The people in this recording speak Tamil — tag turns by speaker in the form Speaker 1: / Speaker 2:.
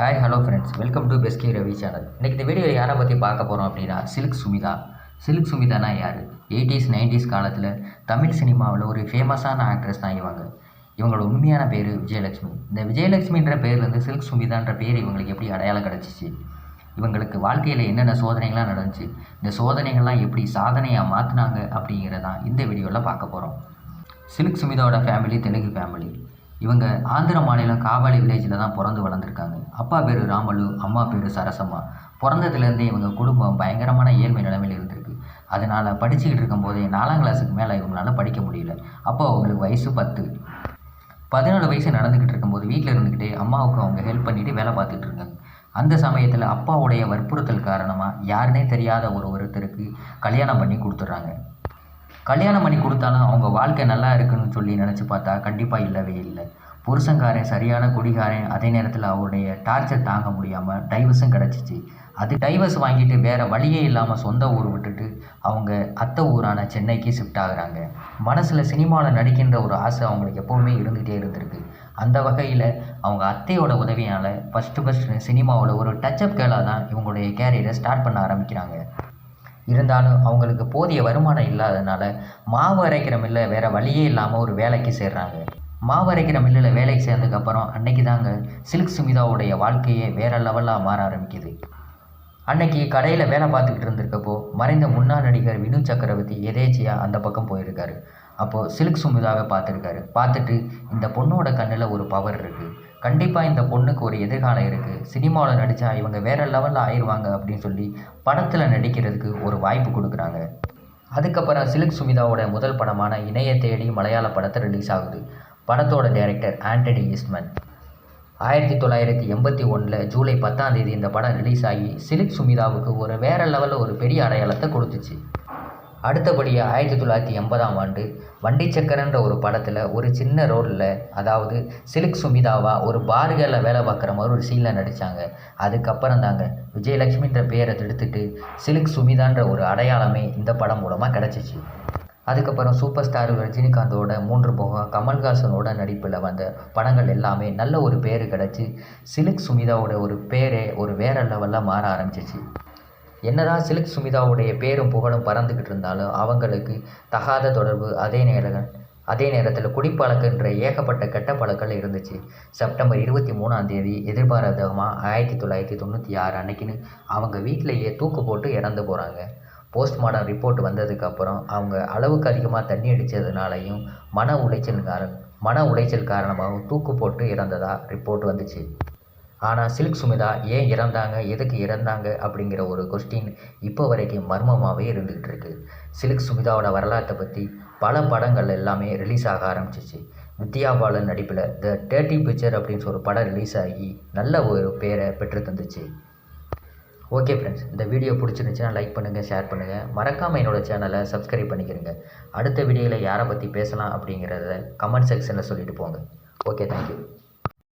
Speaker 1: Hi hello friends welcome to பெஸ்கே Ravi channel இன்றைக்கி இந்த வீடியோ யாரை பற்றி பார்க்க போகிறோம் அப்படின்னா சில்க் சுமிதா சில்க் சுமிதானா யார்? எயிட்டிஸ் நைன்டிஸ் காலத்தில் தமிழ் சினிமாவில் ஒரு ஃபேமஸான ஆக்ட்ரஸ் தான் இவங்க. இவங்களோட உண்மையான பேர் விஜயலட்சுமி. இந்த விஜயலட்சுமின்ற பேர்லேருந்து சில்க் சுமிதான்ற பேர் இவங்களுக்கு எப்படி அடையாளம் கிடச்சிச்சு? இவங்களுக்கு வாழ்க்கையில் என்னென்ன சோதனைகள்லாம் நடந்துச்சு? இந்த சோதனைகள்லாம் எப்படி சாதனையாக மாற்றினாங்க அப்படிங்கிறதான் இந்த வீடியோவில் பார்க்க போகிறோம் சில்க் சுமிதாவோட ஃபேமிலி தெலுங்கு ஃபேமிலி இவங்க ஆந்திர மாநிலம் காவாலி வில்லேஜில் தான் பிறந்து வளர்ந்துருக்காங்க. அப்பா பேர் ராமலு அம்மா பேர் சரசம்மா. பிறந்ததுலேருந்தே இவங்க குடும்பம் பயங்கரமான ஏழ்மை நிலைமையில் இருந்திருக்கு. அதனால் படிச்சுக்கிட்டு இருக்கும்போதே நாலாம் கிளாஸுக்கு மேலே இவங்களால படிக்க முடியல. அப்போ அவங்களுக்கு வயசு பத்து. பதினாலு வயசு நடந்துக்கிட்டு இருக்கும்போது வீட்டில் இருந்துக்கிட்டே அம்மாவுக்கு அவங்க ஹெல்ப் பண்ணிவிட்டு வேலை பார்த்துட்டு இருக்காங்க. அந்த சமயத்தில் அப்பாவுடைய வற்புறுத்தல் காரணமாக யாருனே தெரியாத ஒரு ஒருத்தருக்கு கல்யாணம் பண்ணி கொடுத்துட்றாங்க. கல்யாணம் பண்ணி கொடுத்தாலும் அவங்க வாழ்க்கை நல்லா இருக்குன்னு சொல்லி நினச்சி பார்த்தா கண்டிப்பாக இல்லவே இல்லை. புருஷங்காரன் சரியான குடிகாரன் அதே நேரத்தில் அவருடைய டார்ச்சர் தாங்க முடியாமல் டைவர்ஸும் கிடச்சிச்சு. அது டைவர்ஸ் வாங்கிட்டு வேறு வழியே இல்லாமல் சொந்த ஊர் விட்டுட்டு அவங்க அத்தை ஊரான சென்னைக்கு ஷிஃப்ட் ஆகுறாங்க. மனசில் சினிமாவில் நடிக்கின்ற ஒரு ஆசை அவங்களுக்கு எப்போவுமே இருந்துகிட்டே இருந்திருக்கு. அந்த வகையில் அவங்க அத்தையோட உதவியால் ஃபஸ்ட்டு ஃபஸ்ட்டு சினிமாவில் ஒரு டச்சப் கேளாக தான் இவங்களுடைய கேரியரை ஸ்டார்ட் பண்ண ஆரம்பிக்கிறாங்க. இருந்தாலும் அவங்களுக்கு போதிய வருமானம் இல்லாததுனால மாவு அரைக்கிற மில்லில் வேறு வழியே இல்லாமல் ஒரு வேலைக்கு சேர்றாங்க. மாவு அரைக்கிற மில்லில் வேலைக்கு சேர்ந்ததுக்கப்புறம் அன்னைக்கு தாங்க சில்க் சுமிதாவுடைய வாழ்க்கையே வேறு லெவலாக மாற ஆரம்பிக்குது. அன்னைக்கு கடையில் வேலை பார்த்துக்கிட்டு இருந்திருக்கப்போ மறைந்த முன்னாள் நடிகர் வினு சக்கரவர்த்தி எதேச்சியாக அந்த பக்கம் போயிருக்காரு. அப்போது சில்க் சுமிதாவை பார்த்துருக்காரு. பார்த்துட்டு இந்த பொண்ணோட கண்ணில் ஒரு பவர் இருக்குது கண்டிப்பாக இந்த பொண்ணுக்கு ஒரு எதிர்காலம் இருக்குது சினிமாவில் நடித்தா இவங்க வேறு லெவலில் ஆயிடுவாங்க அப்படின்னு சொல்லி படத்தில் நடிக்கிறதுக்கு ஒரு வாய்ப்பு கொடுக்குறாங்க. அதுக்கப்புறம் சிலுக் சுமிதாவோட முதல் படமான இணைய தேடி மலையாள படத்தை ரிலீஸ் ஆகுது. படத்தோட டைரக்டர் ஆண்டனி ஈஸ்ட்மன். ஆயிரத்தி தொள்ளாயிரத்தி எண்பத்தி ஒன்றில் ஜூலை பத்தாம் தேதி இந்த படம் ரிலீஸ் ஆகி சிலிக் சுமிதாவுக்கு ஒரு வேறு லெவலில் ஒரு பெரிய அடையாளத்தை கொடுத்துச்சு. அடுத்தபடியாக ஆயிரத்தி தொள்ளாயிரத்தி எண்பதாம் ஆண்டு வண்டி சக்கரன்ற ஒரு படத்தில் ஒரு சின்ன ரோலில் அதாவது சிலுக் சுமிதாவா ஒரு பார்களில் வேலை பார்க்குற மாதிரி ஒரு சீனில் நடித்தாங்க அதுக்கப்புறம் தாங்க விஜயலட்சுமின்ற பேரை எடுத்துட்டு சிலுக் சுமிதான்ற ஒரு அடையாளமே இந்த படம் மூலமாக கிடச்சிச்சு. அதுக்கப்புறம் சூப்பர் ஸ்டார் ரஜினிகாந்தோட மூன்று போகம் கமல்ஹாசனோட நடிப்பில் வந்த படங்கள் எல்லாமே நல்ல ஒரு பேர் கிடச்சி சிலுக் சுமிதாவோட ஒரு பேரே ஒரு வேற லெவலில் மாற ஆரம்பிச்சிச்சு. என்னதான் சில்க் சுமிதாவுடைய பேரும் புகழும் பறந்துக்கிட்டு இருந்தாலும் அவங்களுக்கு தகாத தொடர்பு அதே நேரம் அதே நேரத்தில் குடிப்பழக்கன்ற ஏகப்பட்ட கெட்ட பழக்கம் இருந்துச்சு. செப்டம்பர் இருபத்தி மூணாம் தேதி எதிர்பாராதமாக ஆயிரத்தி தொள்ளாயிரத்தி தொண்ணூற்றி ஆறு அன்னைக்குன்னு அவங்க வீட்டிலேயே தூக்கு போட்டு இறந்து போகிறாங்க போஸ்ட்மார்டம் ரிப்போர்ட் வந்ததுக்கப்புறம் அவங்க அளவுக்கு அதிகமாக தண்ணி அடித்ததுனாலையும் மன உளைச்சல் காரண மன உளைச்சல் காரணமாகவும் தூக்கு போட்டு இறந்ததாக ரிப்போர்ட் வந்துச்சு. ஆனால் சில்க் சுமிதா ஏன் இறந்தாங்க? எதுக்கு இறந்தாங்க? அப்படிங்கிற ஒரு கொஸ்டின் இப்போ வரைக்கும் மர்மமாகவே இருந்துக்கிட்டு இருக்கு. சில்க் சுமிதாவோட வரலாற்றை பற்றி பல படங்கள் எல்லாமே ரிலீஸ் ஆக ஆரம்பிச்சிச்சு. வித்யா பாலன் நடிப்பில் த டேர்ட்டி பிக்சர் அப்படின்னு ஒரு படம் ரிலீஸ் ஆகி நல்ல ஒரு பேரை பெற்று தந்துச்சு. ஓகே ஃப்ரெண்ட்ஸ் இந்த வீடியோ பிடிச்சிருந்துச்சுன்னா லைக் பண்ணுங்கள் ஷேர் பண்ணுங்கள் மறக்காமல் என்னோடய சேனலை சப்ஸ்கிரைப் பண்ணிக்கிறங்க அடுத்த வீடியோவில் யாரை பற்றி பேசலாம் அப்படிங்கிறத கமெண்ட் செக்ஷனில் சொல்லிட்டு போங்க. Okay thank you